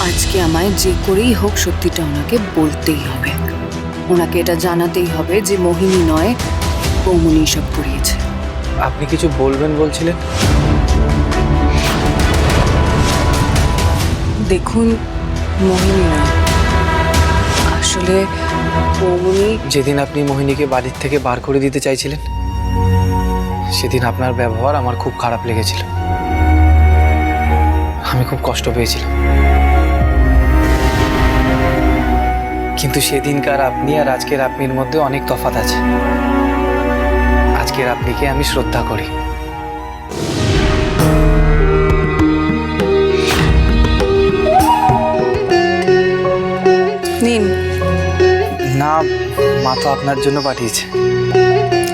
আজকে আমায় যে করেই হোক সত্যিটা ওনাকে বলতেই হবে। ওনাকে এটা জানাতেই হবে যে মোহিনী নয় বৌমনি সব করিয়েছে। আপনি কিছু বলবেন বলছিলেন? দেখুন মোহিনী নয়। আসলে যেদিন আপনি মোহিনীকে বাড়ির থেকে বার করে দিতে চাইছিলেন সেদিন আপনার ব্যবহার আমার খুব খারাপ লেগেছিল। আমি খুব কষ্ট পেয়েছিলাম। কিন্তু সেদিনকার আপনি আর আজকের আপনির মধ্যে অনেক তফাৎ আছে। আজকের আপনিকে আমি শ্রদ্ধা করি। নিন। না মা তো আপনার জন্য পাঠিয়েছে।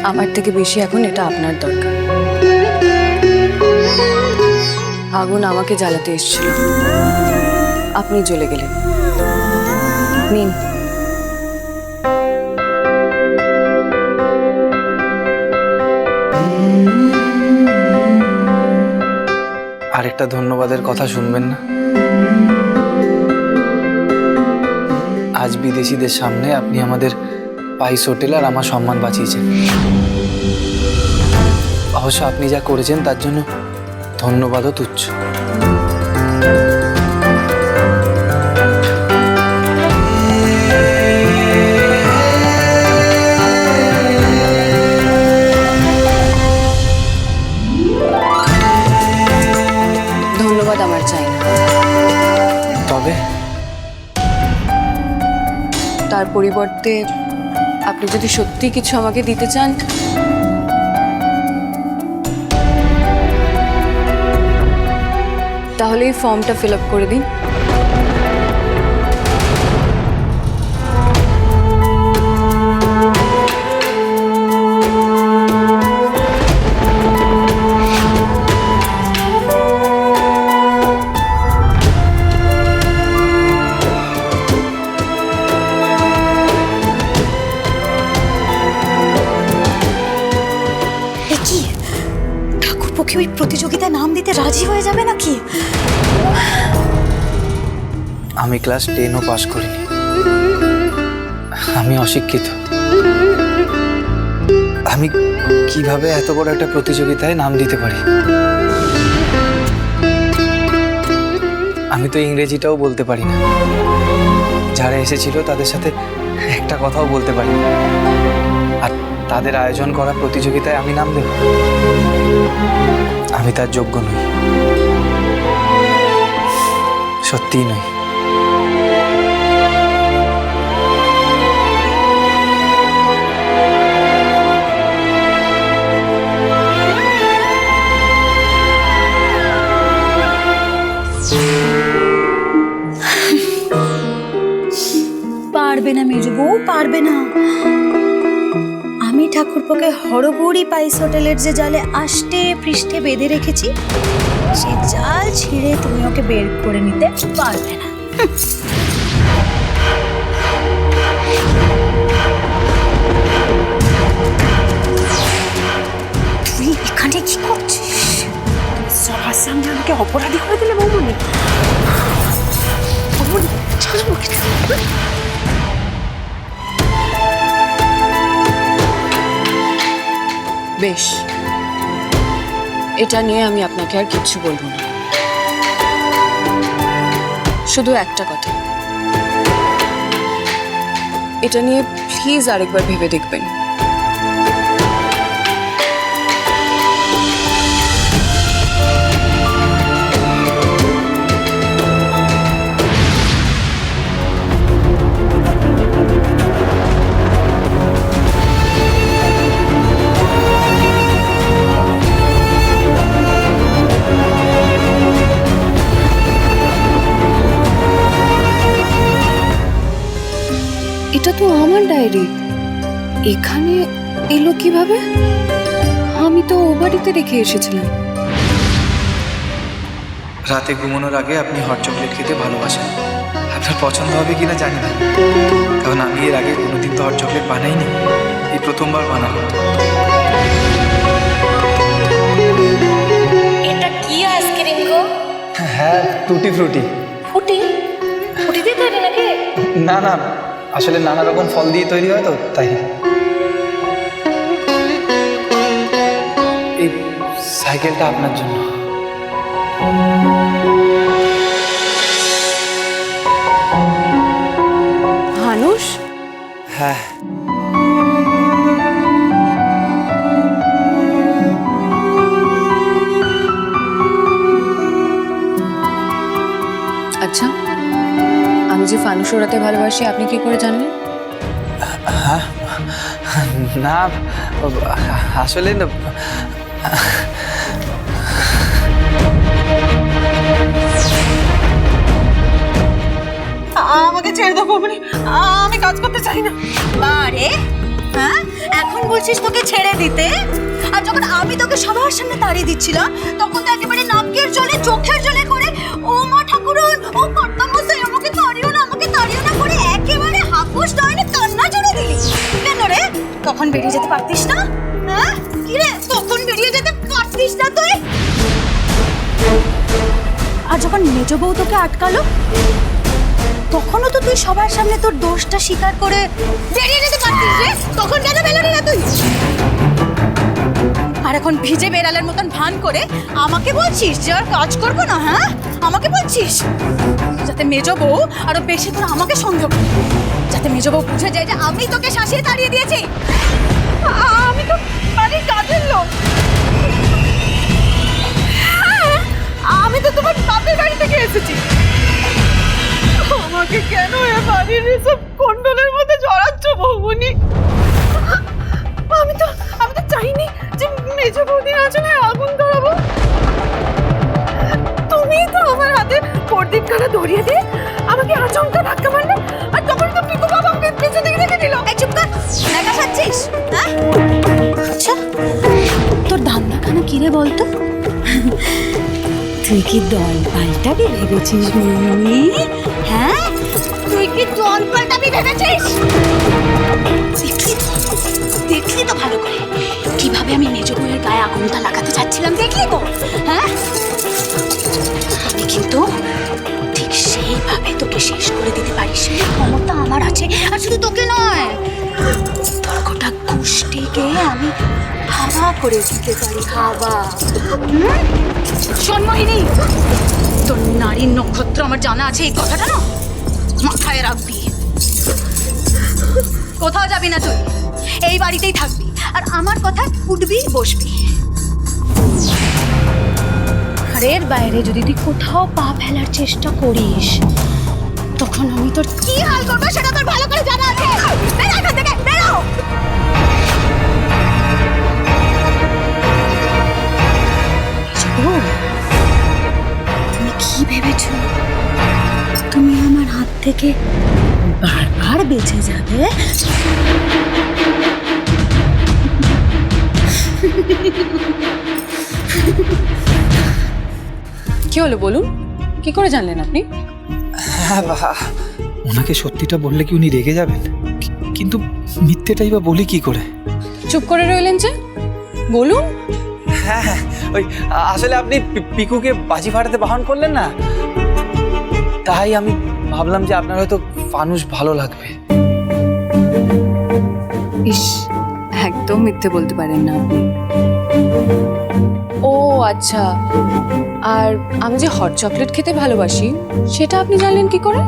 আমার থেকে বেশি এখন এটা আপনার দরকার। আগুন আমাকে জ্বালাতে এসেছিল। আপনি জ্বলে গেলেন। নিন। আরেকটা ধন্যবাদের কথা শুনবেন না? আজ বিদেশিদের সামনে আপনি আমাদের পাইস হোটেল আর আমার সম্মান বাঁচিয়েছেন অবশ্য আপনি যা করেছেন তার জন্য ধন্যবাদও তুচ্ছ। ধন্যবাদ আমার চাই না। তবে তার পরিবর্তে আপনি যদি সত্যি কিছু আমাকে দিতে চান। তাহলে এই ফর্মটা ফিল আপ করে দিন। আমি ক্লাস টেনও পাশ করিনি। আমি অশিক্ষিত। আমি কীভাবে এত বড় একটা প্রতিযোগিতায় নাম দিতে পারি? আমি তো ইংরেজিটাও বলতে পারি না। যারা এসেছিল তাদের সাথে একটা কথাও বলতে পারি আর তাদের আয়োজন করা প্রতিযোগিতায় আমি নাম দেব। আমি তার যোগ্য নই। সত্যিই নই। পারবে না মেজু বউ, পারবে না। আমি ঠাকুরপোকে হরগৌরী পাইস হোটেলের যে জালে আষ্টে পৃষ্ঠে বেঁধে রেখেছি, সে জাল ছিঁড়ে তুমি ওকে বের করে নিতে পারবে না। এখানে কি করছিস? সবার আমাকে অপরাধী করে দিলে বৌমনি। বৌমনি বেশ। এটা নিয়ে আমি আপনাকে আর কিচ্ছু বলব না। শুধু একটা কথা। এটা নিয়ে প্লিজ আরেকবার ভেবে দেখবেন। এখানে এলো কীভাবে? আমি তো ও বাড়িতে রেখে এসেছিলাম। রাতে ঘুমানোর আগে আপনি হট চকলেট খেতে ভালোবাসেন। আপনার পছন্দ হবে কিনা জানি না। কারণ আমি এর আগে কোনোদিন তো হট চকলেট বানাইনি। এই প্রথমবার বানালাম। হ্যাঁ টুটি ফ্রুটি। ফুটি? ফুটি দিয়ে তৈরি নাকি? না না। আসলে নানা রকম ফল দিয়ে তৈরি হয় তো তাই। এই সাইকেলটা আপনার জন্য। মানুষ হ্যাঁ। আচ্ছা আমি যে ফানুস ওড়াতে ভালোবাসি আপনি কি করে জানলেন? না আসলে না। আমাকে ছেড়ে দাও, বৌমনি। আমি কাজ করতে চাই না। আরে হ্যাঁ? এখন বলছিস তোকে ছেড়ে দিতে? আর যখন আমি তোকে সবার সামনে তাড়িয়ে দিচ্ছিলাম, তখন তো একেবারে নাকের জলে, চোখের জলে করে, ও মা ঠাকুরন, ও কর্তামশাই, আমাকে তাড়িও না, আমাকে তাড়িও না করে একেবারে হাফুস ডাইনে কান্না জড়ে দিলি। তখন বেরিয়ে যেতে পারতিস না? হ্যাঁ তখন বেরিয়ে যেতে পারতিস না তুই? আর যখন মেজ বউ তোকে আটকালো, তখনও তো তুই সবার সামনে তোর দোষটা স্বীকার করে বেরিয়ে যেতে পারতিস রে। তখন কেন বেরোলি না তুই? আর এখন ভিজে বেড়ালের মতন ভান করে আমাকে বলছিস যে আর কাজ করব না হ্যাঁ? আমাকে বলছিস? যাতে মেজ বউ আরও বেশি করে আমাকে সন্দেহ করে। যাতে মেজ বউ বুঝে যায় যে আমি তোকে শাসিয়ে তাড়িয়ে দিয়েছি। আমি তো বাড়ির কাজের লোক। হ্যাঁ, আমি তো তোমার বাপের বাড়ি থেকে এসেছি। আমাকে কেন এ বাড়ির এসব কন্ডলের মধ্যে জড়াচ্ছ বৌমনি আমি তো আমি তো চাইনি যে মেজ বৌদির আঁচলে আগুন ধরাবো। তুমি তো আমার হাতে প্রদীপ খানা ধরিয়ে দিয়ে আমাকে আচমকা তুই কি দল পাল্টাবি ভেবেছিস মিমি হ্যাঁ? তুই কি দল পাল্টাবি ভেবেছিস? দেখলি তো দেখলি তো ভালো করে। কীভাবে আমি মেজ বউয়ের গায়ে আগুনটা লাগাতে চাচ্ছিলাম দেখলি তো হ্যাঁ? আমি কিন্তু ঠিক সেইভাবে তোকে শেষ করে দিতে পারি সেই ক্ষমতা আমার আছে, আর শুধু তোকে নয়। তোর গোটা গোষ্ঠীকে আমি হাওয়া করে দিতে পারি, হাওয়া। জন্মহিনী। তোর নারীর নক্ষত্র আমার জানা আছে, এই কথাটা না মাথায় রাখবি। কোথাও যাবি না তুই, এই বাড়িতেই থাকবি, আর আমার কথা উঠবি, বসবি। আর এর বাইরে যদি তুই কোথাও পা ফেলার চেষ্টা করিস, তখন আমি তোর কি হাল করব সেটা তোর ভালো করে জানা আছে। বেরো এখান থেকে, বেরো! ভেবেছ? তুমি আমার হাত থেকে বারবার বেঁচে যাবে? কি হলো বলুন? কি করে জানলেন আপনি? হ্যাঁ বাহ ওনাকে সত্যিটা বললে কি উনি রেগে যাবেন? কিন্তু মিথ্যেটাই বা বলি কি করে? চুপ করে রইলেন যে? বলুন। হ্যাঁ হ্যাঁ, ওই আসলে আপনি পিকুকে বাজি ফাটাতে বাহন করলেন না? তাই আমি ভাবলাম যে আপনার হয়তো ফানুস ভালো লাগবে। ইস একদম মিথ্যে বলতে পারেন না আপনি। ও আচ্ছা। আর আমি যে হট চকলেট খেতে ভালোবাসি সেটা আপনি জানলেন কি করে?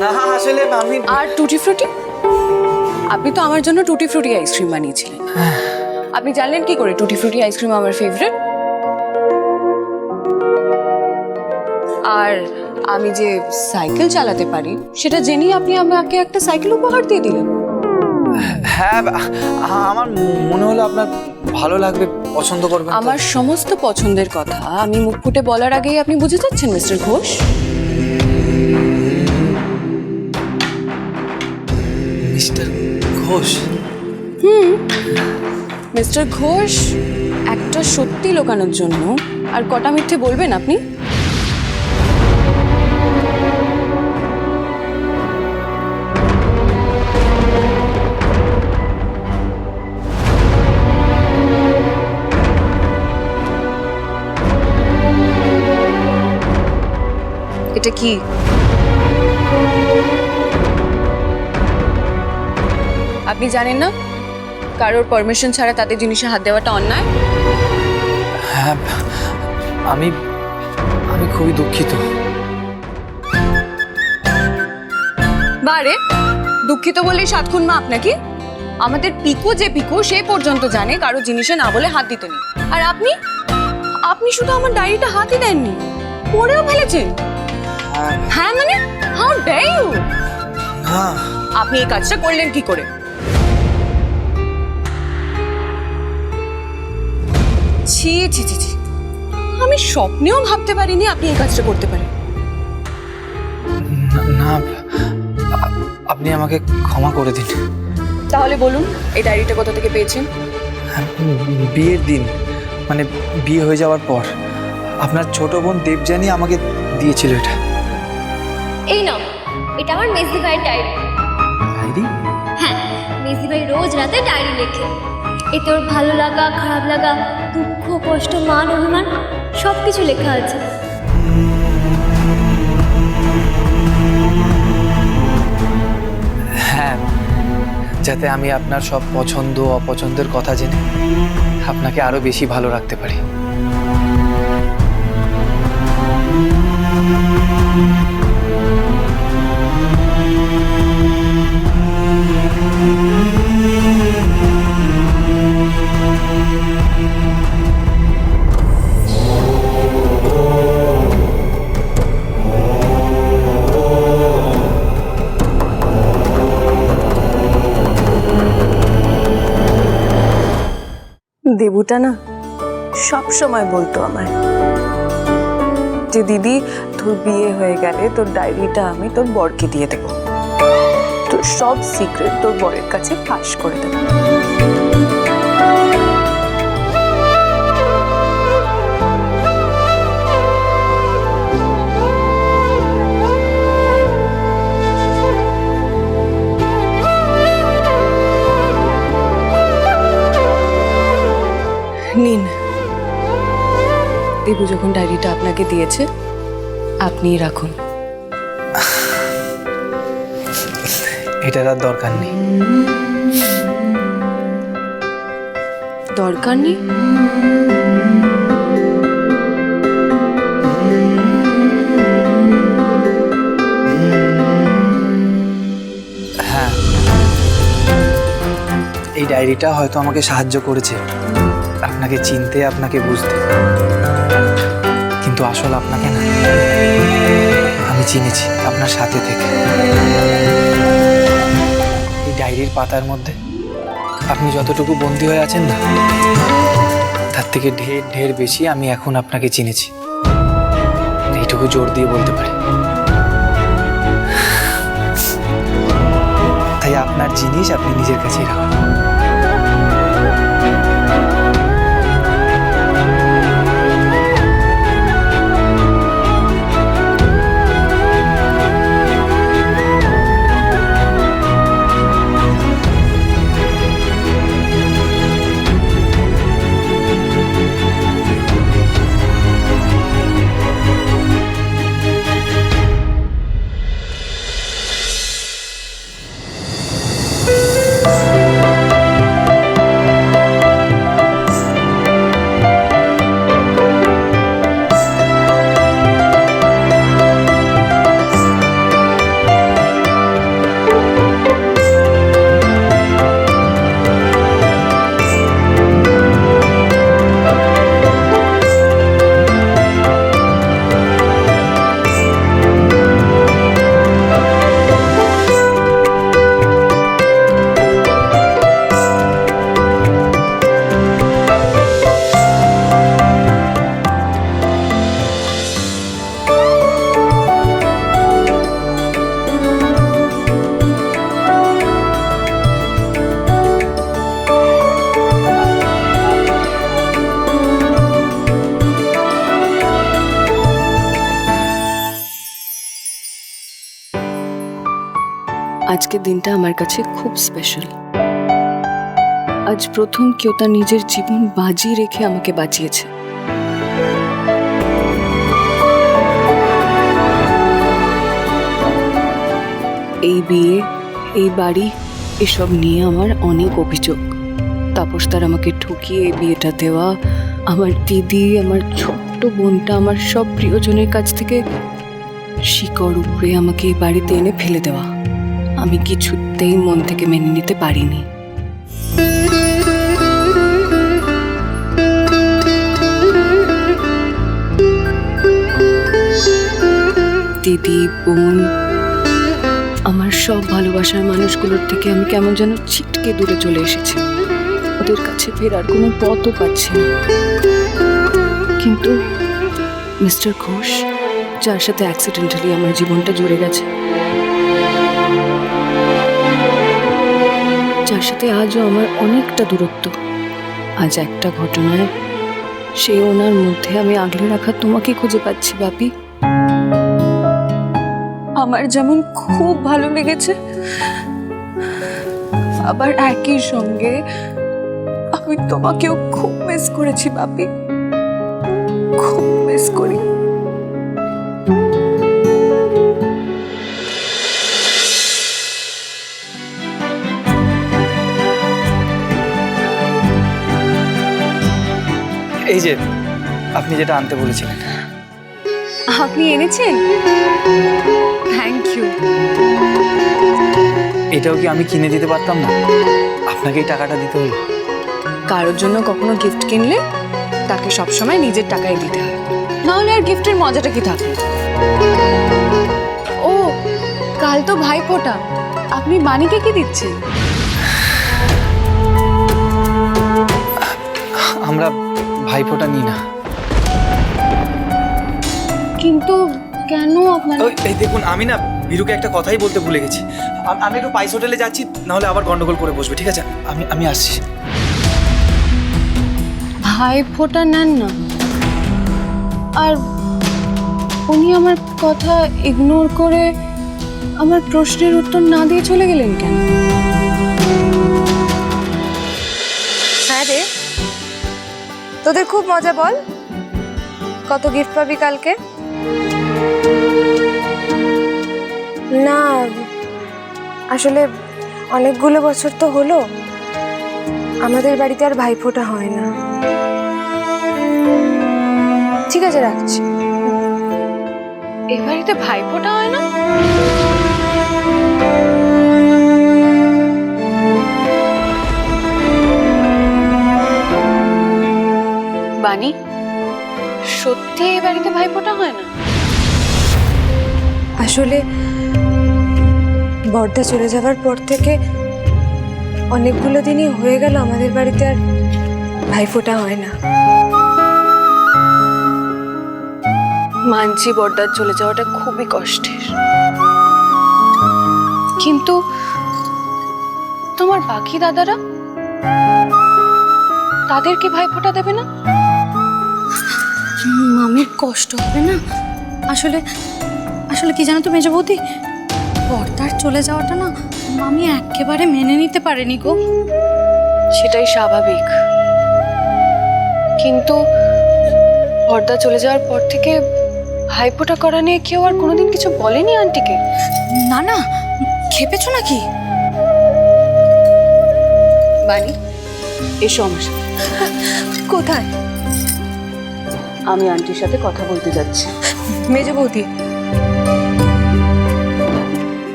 না আসলে আমি আর টুটি ফ্রুটি আপনি তো আমার জন্য টুটি ফ্রুটি আইসক্রিম বানিয়েছিলেন। আপনি জানলেন কি করে টুটি ফ্রুটি আইসক্রিম আমার ফেভারিট আর আমি যে সাইকেল চালাতে পারি সেটা জেনেই আপনি আমাকে একটা সাইকেল উপহার দিয়ে দিলেন। হ্যাঁ আমার মনে হলো আপনার ভালো লাগবে পছন্দ করবেন আমার সমস্ত পছন্দের কথা আমি মুখ ফুটে বলার আগেই আপনি বুঝে যাচ্ছেন মিস্টার ঘোষ? মিস্টার ঘোষ। হুম। মিস্টার ঘোষ একটা সত্যি লোকানোর জন্য। আর কটা মিথ্যে বলবেন আপনি? এটা কি? আপনি জানেন না? কারোর পারমিশন ছাড়া তাদের জিনিসে হাত দেওয়াটা অন্যায়? হ্যাঁ আমি আমি খুবই দুঃখিত। বারে দুঃখিত বললেই সাত খুন মা আপনাকে আমাদের পিকু যে পিকু সে পর্যন্ত জানে কারও জিনিসে না বলে হাত দিতে নেই। আর আপনি? আপনি শুধু আমার ডায়েরিটা হাতই দেননি পড়েও ফেলেছেন। হ্যাঁ। মানে? হাউ ডে ইউ আপনি এই কাজটা করলেন কি করে? ছি ছি ছি ছি। আমি স্বপ্নেও ভাবতে পারিনি আপনি এই কাজটা করতে পারেন। না, আপনি আমাকে ক্ষমা করে দিন। তাহলে বলুন এই ডায়েরিটা কোথা থেকে পেয়েছেন? হ্যাঁ, বিয়ের দিন মানে বিয়ে হয়ে যাওয়ার পর। আপনার ছোট বোন দেবযানী আমাকে দিয়েছিল এটা। এই নাও এটা আমার মেসি ভাইয়ের ডায়েরি। ডায়েরি? হ্যাঁ মেসি ভাই রোজ রাতে ডায়েরি লেখে। এতে ওর ভালো লাগা, খারাপ লাগা, দুঃখ, কষ্ট, মান, অভিমান সব কিছু লেখা আছে। হ্যাঁ যাতে আমি আপনার সব পছন্দ, অপছন্দের কথা জেনে আপনাকে আরও বেশি ভালো রাখতে পারি। দেবুটা না সব সময় বলতো আমায়, যে দিদি তোর বিয়ে হয়ে গেলে তোর ডায়েরিটা আমি তোর বরকে দিয়ে দেবো। তোর সব সিক্রেট তোর বরের কাছে ফাঁস করে দেবো। নিন। দেবু যখন ডায়েরিটা আপনাকে দিয়েছে আপনিই রাখুন। এটার আর দরকার নেই। দরকার নেই? হ্যাঁ। এই ডায়েরিটা হয়তো আমাকে সাহায্য করেছে। আপনাকে চিনতে, আপনাকে বুঝতে। কিন্তু আসল আপনাকে না। আমি চিনেছি আপনার সাথে থেকে। এই ডায়েরির পাতার মধ্যে আপনি যতটুকু বন্দী হয়ে আছেন না, তার থেকে ঢের ঢের বেশি আমি এখন আপনাকে চিনেছি। এইটুকু জোর দিয়ে বলতে পারি। তাই আপনার জিনিস আপনি নিজের কাছেই রাখুন। আজকের দিনটা আমার কাছে খুব স্পেশাল আজ প্রথম কেউ তার নিজের জীবন বাজি রেখে আমাকে বাঁচিয়েছে। এই বিয়ে, এই বাড়ি, এসব নিয়ে আমার অনেক অভিযোগ। তাপস তার আমাকে ঠকিয়ে এই বিয়েটা দেওয়া, আমার দিদি, আমার ছোট্ট বোনটা, আমার সব প্রিয়জনের কাছ থেকে শিকড় উপড়ে আমাকে এই বাড়িতে এনে ফেলে দেওয়া। আমি কিছুতেই মন থেকে মেনে নিতে পারিনি। দিদি, বোন, আমার সব ভালোবাসার মানুষগুলোর থেকে আমি কেমন যেন ছিটকে দূরে চলে এসেছি। ওদের কাছে ফেরার কোনো পথও পাচ্ছি না। কিন্তু মিস্টার ঘোষ, যার সাথে অ্যাক্সিডেন্টালি আমার জীবনটা জুড়ে গেছে যার সাথে আজও আমার অনেকটা দূরত্ব। আজ একটা ঘটনায় সে ওনার মধ্যে আমি আগলে রাখা তোমাকে খুঁজে পাচ্ছি, বাপি। আমার যেমন খুব ভালো লেগেছে, আবার একই সঙ্গে আমি তোমাকেও খুব মিস করেছি, বাপি। খুব মিস যে আপনি যেটা আনতে বলেছিলেন। আপনি এনেছেন? থ্যাংক ইউ এটাও কি আমি কিনে দিতে পারতাম না? আপনাকে এই টাকাটা দিতে হলো। কারোর জন্য কখনো গিফট কিনলে তাকে সবসময় নিজের টাকায় দিতে হয়। নাহলে আর গিফটের মজাটা কি থাকে? ও কাল তো ভাই ফোটা আপনি বাণীকে কি দিচ্ছেন? ভাইফোঁটা নিই না। কিন্তু কেন আপনার ওই এই দেখুন আমি না বিরুকে একটা কথাই বলতে ভুলে গেছি। আম- আমি একটু পাইস হোটেলে যাচ্ছি নাহলে আবার গন্ডগোল করে বসবে ঠিক আছে? আমি আমি আসছি। ভাই ফোটা নেন না। আর উনি আমার কথা ইগনোর করে আমার প্রশ্নের উত্তর না দিয়ে চলে গেলেন কেন? তোদের খুব মজা বল। কত গিফট পাবি কালকে? না, আসলে অনেকগুলো বছর তো হলো। আমাদের বাড়িতে আর ভাইফোঁটা হয় না। ঠিক আছে, রাখছি। এ বাড়িতে ভাই ফোটা হয় না? বাণী? সত্যি এ বাড়িতে ভাই ফোটা হয় না? আসলে বর্দা চলে যাওয়ার পর থেকে অনেকগুলো দিনই হয়ে গেল আমাদের বাড়িতে আর ভাইফোঁটা হয় না। মানছি বর্দার চলে যাওয়াটা খুবই কষ্টের। কিন্তু তোমার বাকি দাদারা? তাদেরকে ভাইফোঁটা দেবে না? কষ্ট হবে না? আসলে আসলে কি জানো তো মেজ বৌদি? পর্দার চলে যাওয়াটা না মামি একেবারে মেনে নিতে পারেনি গো। সেটাই স্বাভাবিক। কিন্তু বর্দা চলে যাওয়ার পর থেকে ভাইফোঁটা করা নিয়ে কেউ আর কোনোদিন কিছু বলেনি আন্টিকে? না না খেপেছো নাকি? বাণী এসো আমার কোথায়? আমি আন্টির সাথে কথা বলতে যাচ্ছি। মেজ বৌদি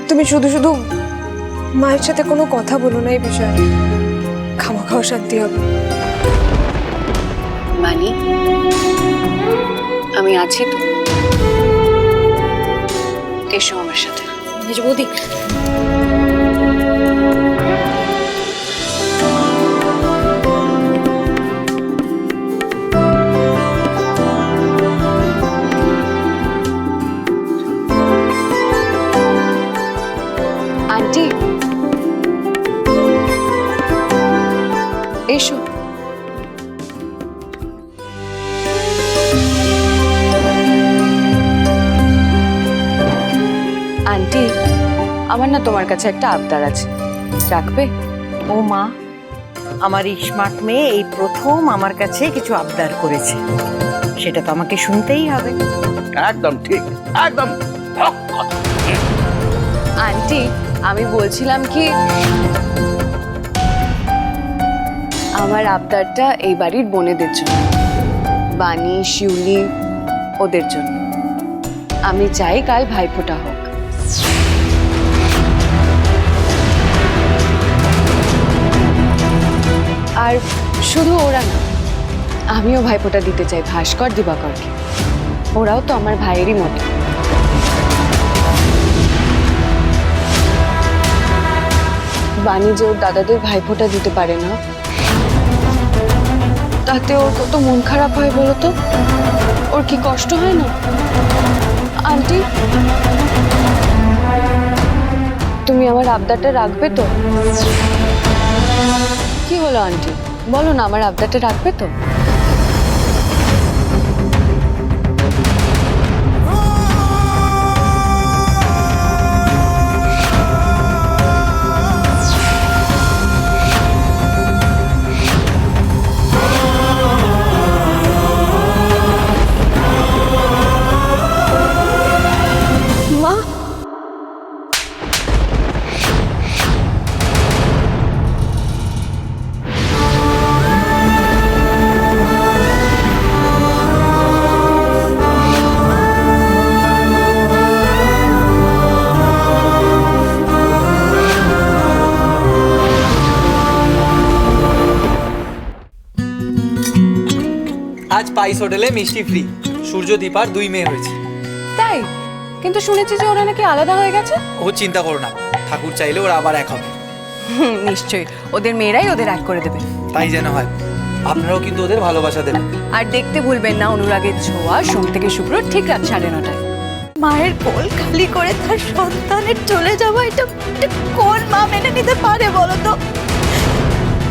তুমি শুধু শুধু মায়ের সাথে কোনো কথা বলো না এই বিষয়ে। খাওয়া খাওয়া শান্তি হবে। বাণী আমি আছি তো। এসো আমার সাথে। মেজ বৌদি এসো। আন্টি আমার না তোমার কাছে একটা আবদার আছে। রাখবে? ও মা আমার এই স্মার্ট মেয়ে এই প্রথম আমার কাছে কিছু আবদার করেছে। সেটা তো আমাকে শুনতেই হবে। একদম ঠিক একদম আন্টি আমি বলছিলাম কি আমার আবদারটা এই বাড়ির বোনেদের জন্য। বাণী, শিউলি, ওদের জন্য। আমি চাই কাল ভাইফোঁটা হোক। আর শুধু ওরা না, আমিও ভাইফোঁটা দিতে চাই ভাস্কর দিবাকরকে। ওরাও তো আমার ভাইয়েরই মতো। বাণী যে ওর দাদাদের ভাইফোঁটা দিতে পারে না তাতে ওর কত মন খারাপ হয় বলো তো? ওর কি কষ্ট হয় না? আন্টি? তুমি আমার আবদারটা রাখবে তো? কি হলো আন্টি? বলো না, আমার আবদারটা রাখবে তো? হোটেলে মিষ্টি ফ্রি সূর্য দীপার দুই মেয়ে হয়েছে তাই? কিন্তু শুনেছি যে ওরা নাকি আলাদা হয়ে গেছে। ও চিন্তা করো না। ঠাকুর চাইলে ওরা আবার এক হবে। নিশ্চয়ই। ওদের মেয়েরাই ওদের এক করে দেবে। তাই যেন হয়। আপনারাও কিন্তু ওদের ভালোবাসা দেবেন। আর দেখতে ভুলবেন না অনুরাগের ছোঁয়া সোম থেকে শুক্র ঠিক রাত সাড়ে নটায়। মায়ের কোল খালি করে তার সন্তানের চলে যাওয়া এটা কোন মা মেনে নিতে পারে বলো তো?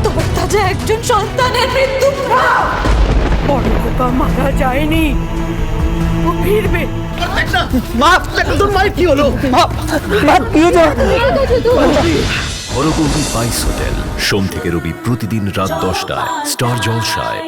তোর তা যে একজন সন্তানের মৃত্যু বড় খোকা মারা যায়নি। ও ফিরবে। হরগৌরী বাইস হোটেল সোম থেকে রবি প্রতিদিন রাত দশটায় স্টার জলসায়।